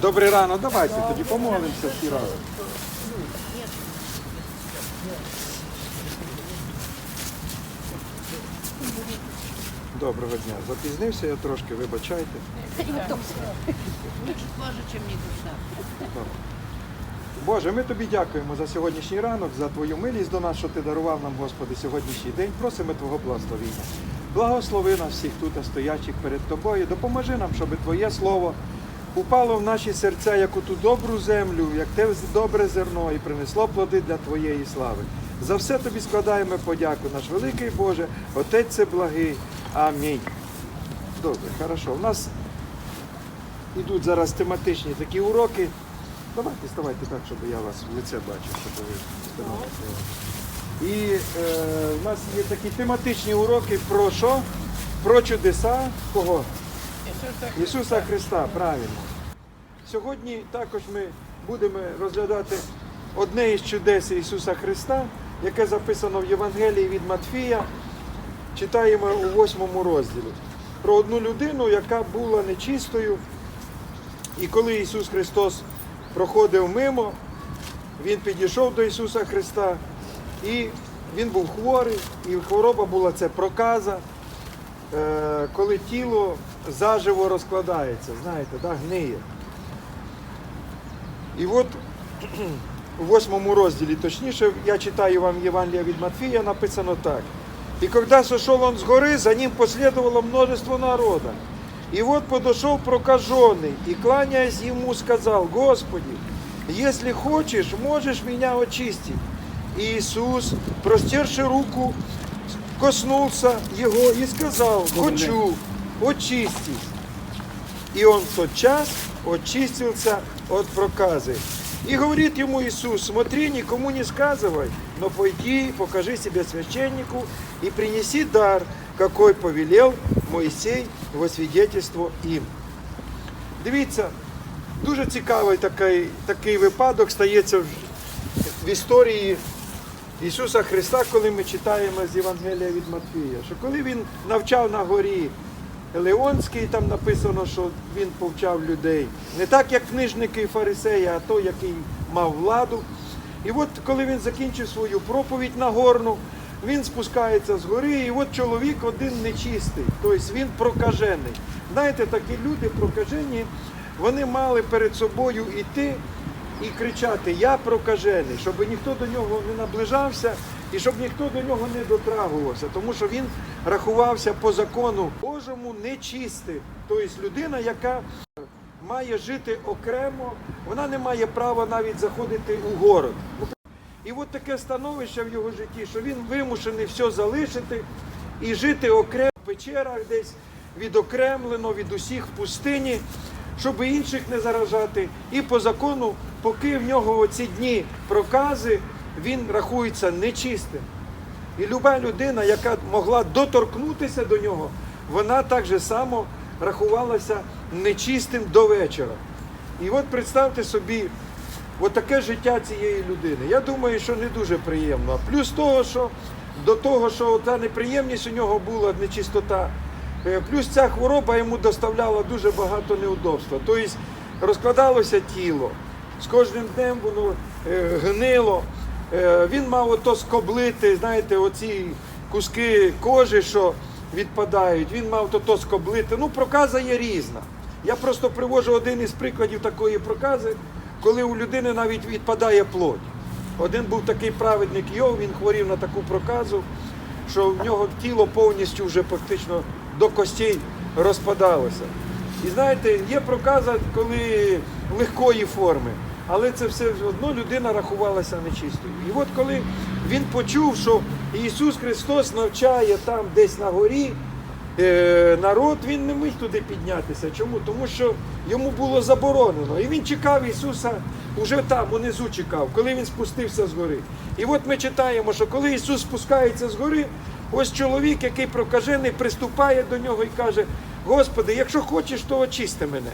Добрий ранок, давайте тоді помолимося всі разом. Доброго дня. Запізнився я трошки, вибачайте. Душа. Боже, ми тобі дякуємо за сьогоднішній ранок, за твою милість до нас, що ти дарував нам, Господи, сьогоднішній день. Просимо Твого благословення. Благослови нас всіх тут стоячих перед тобою. Допоможи нам, щоб Твоє слово упало в наші серця, як у ту добру землю, як те добре зерно, і принесло плоди для Твоєї слави. За все тобі складаємо подяку, наш великий Боже, Отець це благий. Амінь. Добре, хорошо. У нас Ідуть зараз тематичні такі уроки. Давайте ставайте так, щоб я вас в лице бачив, щоб ви. І е, в нас є такі тематичні уроки про що? Про чудеса кого? Ісуса Христа, правильно. Сьогодні також ми будемо розглядати одне із чудес Ісуса Христа, яке записано в Євангелії від Матфія. Читаємо у восьмому розділі. Про одну людину, яка була нечистою. І коли Ісус Христос проходив мимо, Він підійшов до Ісуса Христа, і Він був хворий, і хвороба була це проказа, е, коли тіло заживо розкладається, знаєте, да, гниє. І от у восьмому розділі, точніше, я читаю вам Євангелія від Матфія, написано так. И когда сошел он с горы, за ним последовало множество народа. И вот подошел прокаженный и, кланяясь ему, сказал, Господи, если хочешь, можешь меня очистить. И Иисус, простерши руку, коснулся его и сказал, хочу, очистись. И он в тот час очистился от проказы. И говорит ему Иисус, смотри, никому не сказывай, но пойди, покажи себя священнику и принеси дар, какой повелел Моисей во свидетельство їм. Дивіться, дуже цікавий такий, такий випадок стається в, в історії Ісуса Христа, коли ми читаємо з Євангелія від Матфія, що коли Він навчав на горі Леонський, там написано, що він повчав людей. Не так, як книжники і фарисеї, а той, який мав владу. І от коли він закінчив свою проповідь Нагорну, він спускається з гори, і от чоловік один нечистий, тобто він прокажений. Знаєте, такі люди прокажені, вони мали перед собою йти і кричати Я прокажений, щоб ніхто до нього не наближався і щоб ніхто до нього не дотрагувався, тому що він рахувався по закону Божому нечистим. Тобто людина, яка має жити окремо, вона не має права навіть заходити у город. І от таке становище в його житті, що він вимушений все залишити і жити окремо в печерах десь відокремлено від усіх в пустині, щоб інших не заражати. І по закону, поки в нього оці дні прокази, він рахується нечистим. І люба людина, яка могла доторкнутися до нього, вона так же само рахувалася нечистим до вечора. І от представте собі, от таке життя цієї людини. Я думаю, що не дуже приємно. А Плюс того, що до того, що та неприємність у нього була нечистота, е, плюс ця хвороба йому доставляла дуже багато неудобства. Тобто розкладалося тіло, з кожним днем воно е, гнило. Е, Він мав ото скоблити, знаєте, оці куски кожи, що відпадають. Він мав то скоблити. Ну, проказа є різна. Я просто привожу один із прикладів такої прокази, коли у людини навіть відпадає плоть. Один був такий праведник Йов, він хворів на таку проказу, що в нього тіло повністю вже фактично до костей розпадалося. І знаєте, є проказа, коли легкої форми, але це все одно людина рахувалася нечистою. І от коли він почув, що Ісус Христос навчає там десь на горі, е, народ він не міг туди піднятися. Чому? Тому що йому було заборонено. І він чекав Ісуса уже там, унизу чекав, коли він спустився з гори. І от ми читаємо, що коли Ісус спускається з гори, ось чоловік, який прокажений, приступає до нього і каже: Господи, якщо хочеш, то очисти мене.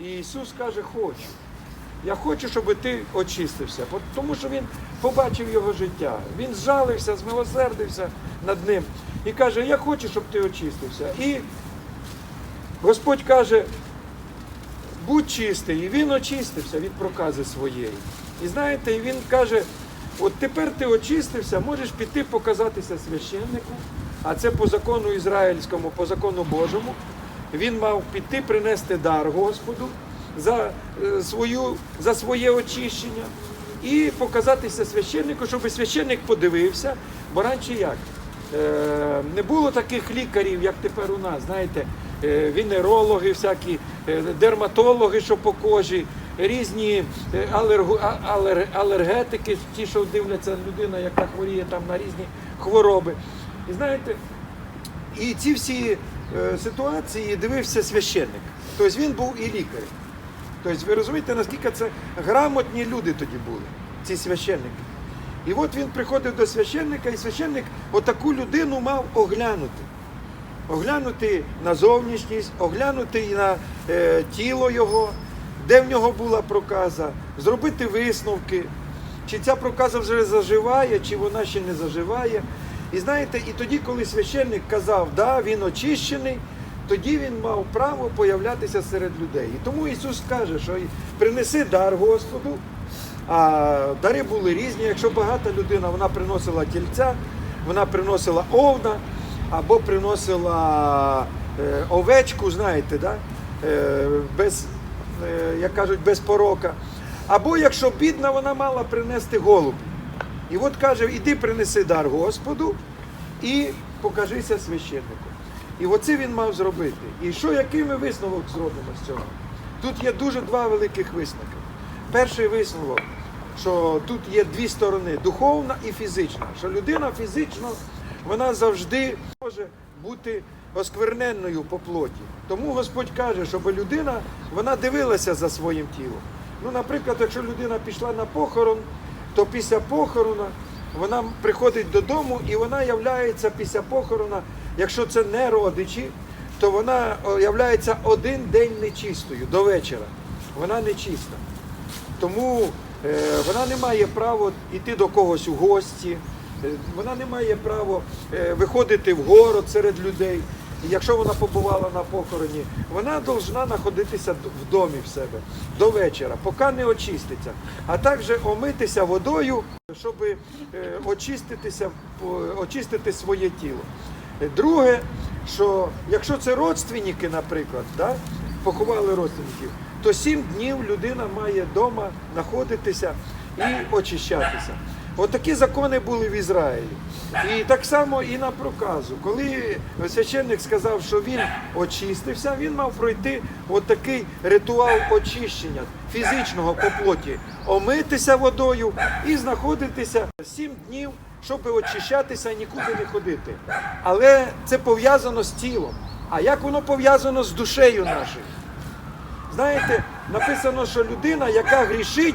І Ісус каже, хочу. Я хочу, щоб ти очистився, тому що він побачив його життя. Він зжалився, змилосердився над ним. і каже, я хочу, щоб ти очистився. І Господь каже, будь чистий, і він очистився від прокази своєї. І знаєте, і він каже, от тепер ти очистився, можеш піти показатися священнику, а це по закону ізраїльському, по закону Божому. Він мав піти принести дар Господу за, е, свою, за своє очищення і показатися священнику, щоб священник подивився, бо раніше як? Е, не було таких лікарів, як тепер у нас, знаєте, е, венерологи, всякі, дерматологи, що по кожі, різні алергу- алер- алергетики, ті, що дивляться людина, яка хворіє там на різні хвороби. І знаєте, і ці всі ситуації дивився священник. Тобто він був і лікар. Тобто ви розумієте, наскільки це грамотні люди тоді були, ці священники. І от він приходив до священника, і священник отаку людину мав оглянути. Оглянути на зовнішність, оглянути і на е, тіло його, де в нього була проказа, зробити висновки, чи ця проказа вже заживає, чи вона ще не заживає. І знаєте, і тоді, коли священник казав, да, він очищений, тоді він мав право появлятися серед людей. І тому Ісус каже, що принеси дар Господу, а дари були різні. Якщо багата людина, вона приносила тільця, вона приносила овна або приносила е, овечку, знаєте, да? е, без, е, як кажуть, без порока. Або якщо бідна, вона мала принести голуб. І от каже, іди принеси дар Господу і покажися священнику. І оце він мав зробити. І що, який ми висновок зробимо з цього? Тут є дуже два великих висновки. Перший висновок, що тут є дві сторони духовна і фізична. Що людина фізично вона завжди може бути оскверненною по плоті. Тому Господь каже, щоб людина вона дивилася за своїм тілом. Ну, наприклад, якщо людина пішла на похорон, то після похорона вона приходить додому і вона являється після похорона, якщо це не родичі, то вона о, являється один день нечистою до вечора. Вона нечиста. Тому е, вона не має права йти до когось у гості, е, вона не має права е, виходити в город серед людей. Якщо вона побувала на похороні, вона повинна знаходитися в домі в себе до вечора, поки не очиститься. А також омитися водою, щоб е, очиститися, очистити своє тіло. Друге, що якщо це родственники, наприклад, да, поховали родственників, то сім днів людина має вдома знаходитися і очищатися. От закони були в Ізраїлі. І так само і на проказу. Коли священник сказав, що він очистився, він мав пройти от ритуал очищення фізичного по плоті, омитися водою і знаходитися сім днів, щоб очищатися і нікуди не ходити. Але це пов'язано з тілом. А як воно пов'язано з душею нашою? Знаєте, написано, що людина, яка грішить,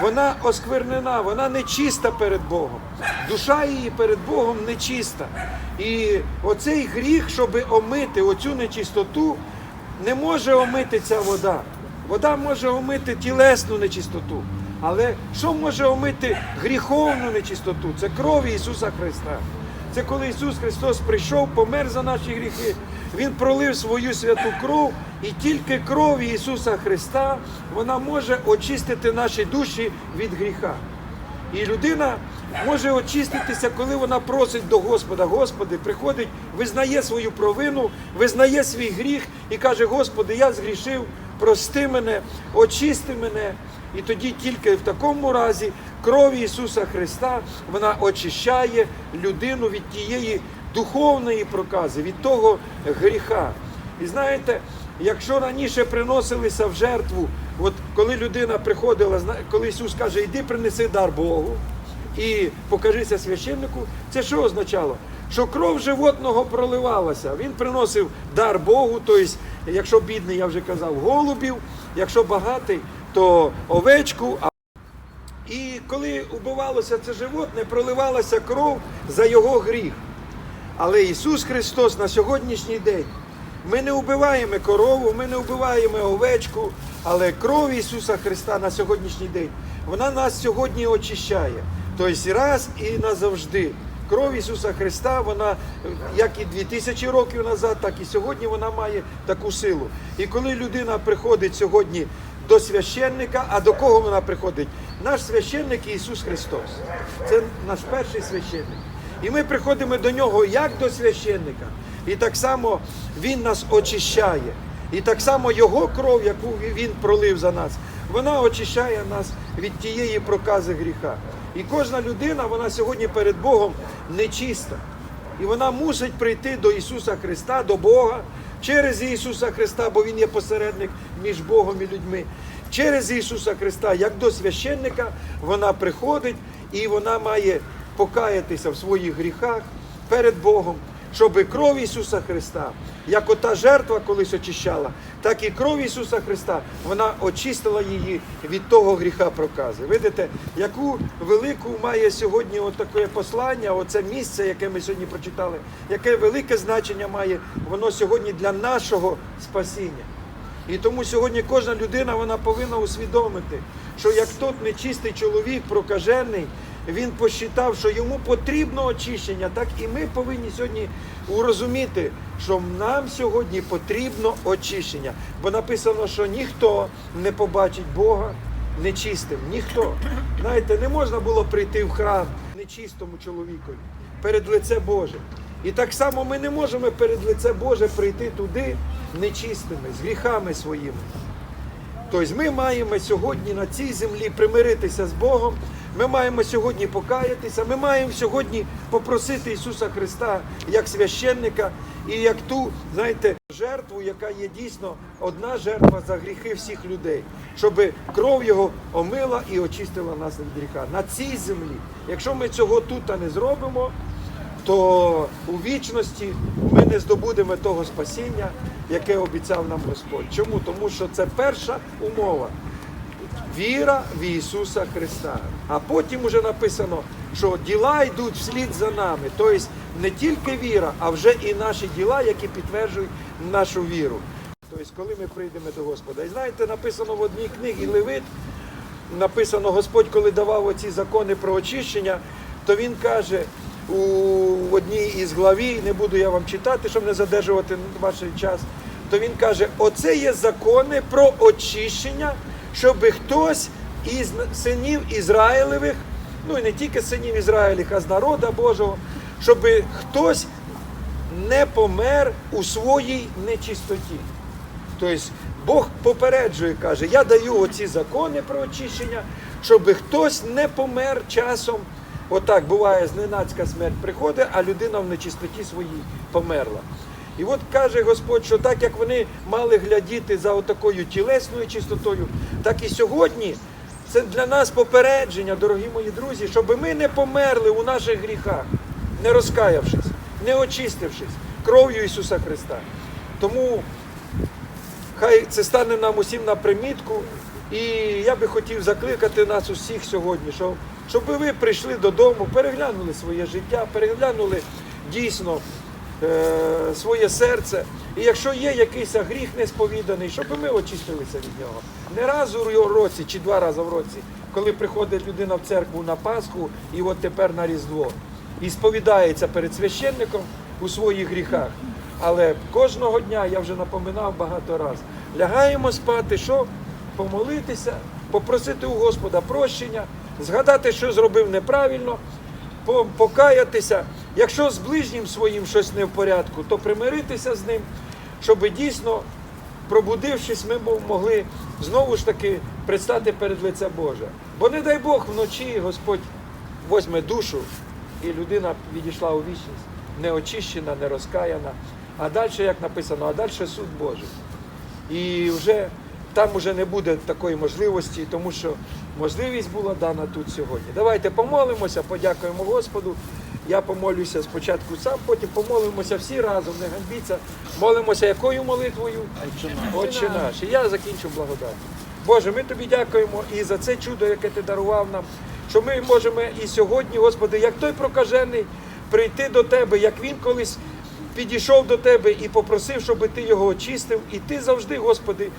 вона осквернена, вона нечиста перед Богом. Душа її перед Богом нечиста. І оцей гріх, щоб омити оцю нечистоту, не може омити ця вода. Вода може омити тілесну нечистоту. Але що може омити гріховну нечистоту? Це кров Ісуса Христа. Це коли Ісус Христос прийшов, помер за наші гріхи. Він пролив свою святу кров, і тільки кров Ісуса Христа вона може очистити наші душі від гріха. І людина може очиститися, коли вона просить до Господа. Господи, приходить, визнає свою провину, визнає свій гріх і каже: Господи, я згрішив, прости мене, очисти мене. І тоді тільки в такому разі кров Ісуса Христа вона очищає людину від тієї духовної прокази, від того гріха. І знаєте, якщо раніше приносилися в жертву, от коли людина приходила, коли Ісус каже, йди принеси дар Богу і покажися священнику, це що означало? Що кров животного проливалася. Він приносив дар Богу, тобто, якщо бідний, я вже казав, голубів, якщо багатий, то овечку. І коли убивалося це животне, проливалася кров за його гріх. Але Ісус Христос на сьогоднішній день ми не вбиваємо корову, ми не вбиваємо овечку, але кров Ісуса Христа на сьогоднішній день, вона нас сьогодні очищає. Тобто раз і назавжди. кров Ісуса Христа, вона, як і 2000 років назад, так і сьогодні вона має таку силу. І коли людина приходить сьогодні до священника, а до кого вона приходить? Наш священник Ісус Христос. Це наш перший священник. І ми приходимо до нього як до священника. І так само Він нас очищає. І так само Його кров, яку Він пролив за нас, вона очищає нас від тієї прокази гріха. І кожна людина, вона сьогодні перед Богом нечиста. І вона мусить прийти до Ісуса Христа, до Бога, через Ісуса Христа, бо Він є посередник між Богом і людьми. Через Ісуса Христа, як до священника, вона приходить і вона має покаятися в своїх гріхах перед Богом, щоб кров Ісуса Христа, як ота жертва колись очищала, так і кров Ісуса Христа, вона очистила її від того гріха прокази. Видите, яку велику має сьогодні таке послання, оце місце, яке ми сьогодні прочитали, яке велике значення має воно сьогодні для нашого спасіння. І тому сьогодні кожна людина вона повинна усвідомити, що як тот нечистий чоловік, прокажений, він посчитав, що йому потрібно очищення, так і ми повинні сьогодні урозуміти, що нам сьогодні потрібно очищення. Бо написано, що ніхто не побачить Бога нечистим. Ніхто. Знаєте, не можна було прийти в храм нечистому чоловікові перед лице Боже. І так само ми не можемо перед лице Боже прийти туди нечистими, з гріхами своїми. Тобто ми маємо сьогодні на цій землі примиритися з Богом. Ми маємо сьогодні покаятися, ми маємо сьогодні попросити Ісуса Христа як священника і як ту, знаєте, жертву, яка є дійсно одна жертва за гріхи всіх людей, щоб кров Його омила і очистила нас від гріха. На цій землі. Якщо ми цього тут не зробимо, то у вічності ми не здобудемо того спасіння, яке обіцяв нам Господь. Чому? Тому що це перша умова. Віра в Ісуса Христа. А потім вже написано, що діла йдуть вслід за нами. Тобто не тільки віра, а вже і наші діла, які підтверджують нашу віру. Тобто, коли ми прийдемо до Господа. І знаєте, написано в одній книгі Левит, написано, Господь, коли давав оці закони про очищення, то він каже у одній із главі, не буду я вам читати, щоб не задержувати ваш час, то він каже: оце є закони про очищення, щоб хтось із синів Ізраїлевих, ну і не тільки синів Ізраїлів, а з народа Божого, щоб хтось не помер у своїй нечистоті. Тобто Бог попереджує, каже, я даю оці закони про очищення, щоб хтось не помер часом. Отак буває, зненацька смерть приходить, а людина в нечистоті своїй померла. І от каже Господь, що так як вони мали глядіти за отакою тілесною чистотою, так і сьогодні це для нас попередження, дорогі мої друзі, щоб ми не померли у наших гріхах, не розкаявшись, не очистившись кров'ю Ісуса Христа. Тому Хай це стане нам усім на примітку. І я би хотів закликати нас усіх сьогодні, щоб, щоб ви прийшли додому, переглянули своє життя, переглянули дійсно своє серце. І якщо є якийсь гріх несповіданий, щоб ми очистилися від нього. Не раз у році чи два рази в році, коли приходить людина в церкву на Пасху і от тепер на Різдво. І сповідається перед священником у своїх гріхах. Але кожного дня, я вже напоминав багато разів, лягаємо спати, що? Помолитися, попросити у Господа прощення, згадати, що зробив неправильно, покаятися. Якщо з ближнім своїм щось не в порядку, то примиритися з ним, щоб дійсно, пробудившись, ми могли знову ж таки предстати перед лице Боже. Бо не дай Бог вночі Господь возьме душу, і людина відійшла у вічність, не очищена, не розкаяна. А далі, як написано, а далі суд Божий. І вже там вже не буде такої можливості, тому що можливість була дана тут сьогодні. Давайте помолимося, подякуємо Господу. Я помолюся спочатку сам, потім помолимося всі разом, не ганьбіться. Молимося якою молитвою? Отче наш. І я закінчу благодать. Боже, ми тобі дякуємо і за це чудо, яке ти дарував нам, що ми можемо і сьогодні, Господи, як той прокажений, прийти до Тебе, як він колись підійшов до Тебе і попросив, щоб ти його очистив. І ти завжди, Господи,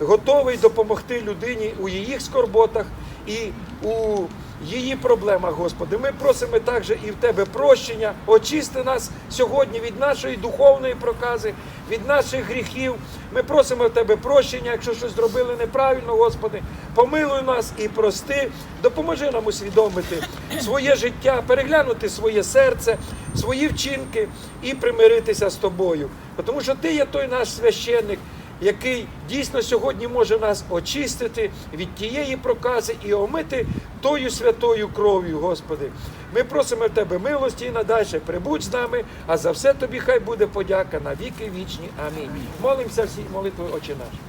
готовий допомогти людині у її скорботах і у її проблемах, Господи. Ми просимо також і в Тебе прощення. Очисти нас сьогодні від нашої духовної прокази, від наших гріхів. Ми просимо в Тебе прощення, якщо щось зробили неправильно, Господи. Помилуй нас і прости, допоможи нам усвідомити своє життя, переглянути своє серце, свої вчинки і примиритися з тобою. Тому що Ти є той наш священник, який дійсно сьогодні може нас очистити від тієї прокази і омити тою святою кров'ю, Господи. Ми просимо в Тебе милості і надальше прибудь з нами, а за все тобі хай буде подяка на віки вічні. Амінь. Молимося всі молитвою Отче наш.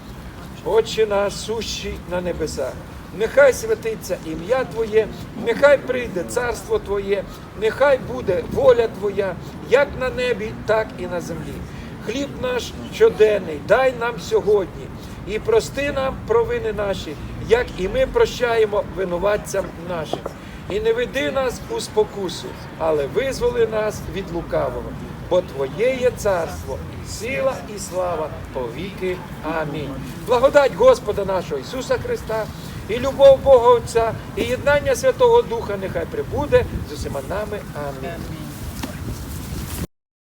Отче наш, сущий на небесах. Нехай святиться ім'я Твоє, нехай прийде царство Твоє, нехай буде воля Твоя, як на небі, так і на землі. Хліб наш щоденний, дай нам сьогодні і прости нам провини наші, як і ми прощаємо винуватцям нашим. І не веди нас у спокусу, але визволи нас від лукавого. Бо Твоє є царство, сила і слава повіки. Амінь. Благодать Господа нашого Ісуса Христа і любов Бога Отця, і єднання Святого Духа нехай прибуде з усіма нами. Амінь.